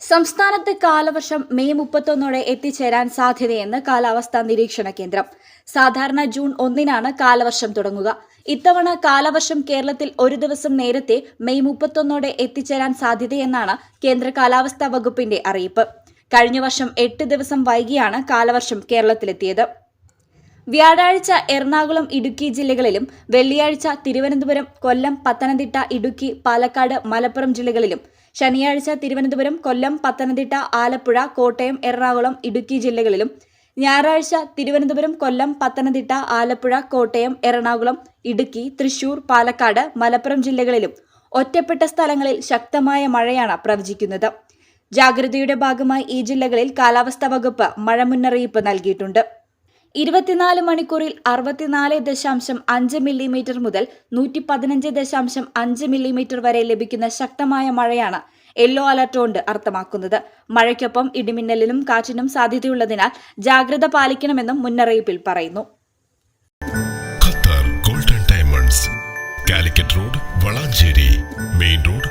സംസ്ഥാനത്ത് കാലവർഷം മെയ് മുപ്പത്തൊന്നോടെ എത്തിച്ചേരാൻ സാധ്യതയെന്ന് കാലാവസ്ഥാ നിരീക്ഷണ കേന്ദ്രം. സാധാരണ ജൂൺ ഒന്നിനാണ് കാലവർഷം തുടങ്ങുക. ഇത്തവണ കാലവർഷം കേരളത്തിൽ ഒരു ദിവസം നേരത്തെ മെയ് മുപ്പത്തൊന്നോടെ എത്തിച്ചേരാൻ സാധ്യതയെന്നാണ് കേന്ദ്ര കാലാവസ്ഥാ വകുപ്പിന്റെ അറിയിപ്പ്. കഴിഞ്ഞ വർഷം എട്ട് ദിവസം വൈകിയാണ് കാലവർഷം കേരളത്തിലെത്തിയത്. വ്യാഴാഴ്ച എറണാകുളം ഇടുക്കി ജില്ലകളിലും വെള്ളിയാഴ്ച തിരുവനന്തപുരം കൊല്ലം പത്തനംതിട്ട ഇടുക്കി പാലക്കാട് മലപ്പുറം ജില്ലകളിലും ശനിയാഴ്ച തിരുവനന്തപുരം കൊല്ലം പത്തനംതിട്ട ആലപ്പുഴ കോട്ടയം എറണാകുളം ഇടുക്കി ജില്ലകളിലും ഞായറാഴ്ച തിരുവനന്തപുരം കൊല്ലം പത്തനംതിട്ട ആലപ്പുഴ കോട്ടയം എറണാകുളം ഇടുക്കി തൃശൂർ പാലക്കാട് മലപ്പുറം ജില്ലകളിലും ഒറ്റപ്പെട്ട സ്ഥലങ്ങളിൽ ശക്തമായ മഴയാണ് പ്രവചിക്കുന്നത്. ജാഗ്രതയുടെ ഭാഗമായി ഈ ജില്ലകളിൽ കാലാവസ്ഥാ വകുപ്പ് മഴ മുന്നറിയിപ്പ് നൽകിയിട്ടുണ്ട്. ഇരുപത്തിനാല് മണിക്കൂറിൽ അറുപത്തിനാല് ദശാംശം അഞ്ച് മില്ലിമീറ്റർ മുതൽ നൂറ്റി പതിനഞ്ച് ദശാംശം അഞ്ച് മില്ലിമീറ്റർ വരെ ലഭിക്കുന്ന ശക്തമായ മഴയാണ് യെല്ലോ അലർട്ട് കൊണ്ട് അർത്ഥമാക്കുന്നത്. മഴയ്ക്കൊപ്പം ഇടിമിന്നലിനും കാറ്റിനും സാധ്യതയുള്ളതിനാൽ ജാഗ്രത പാലിക്കണമെന്നും മുന്നറിയിപ്പിൽ പറയുന്നു. Qatar golden diamonds Calicut road Valanchery main road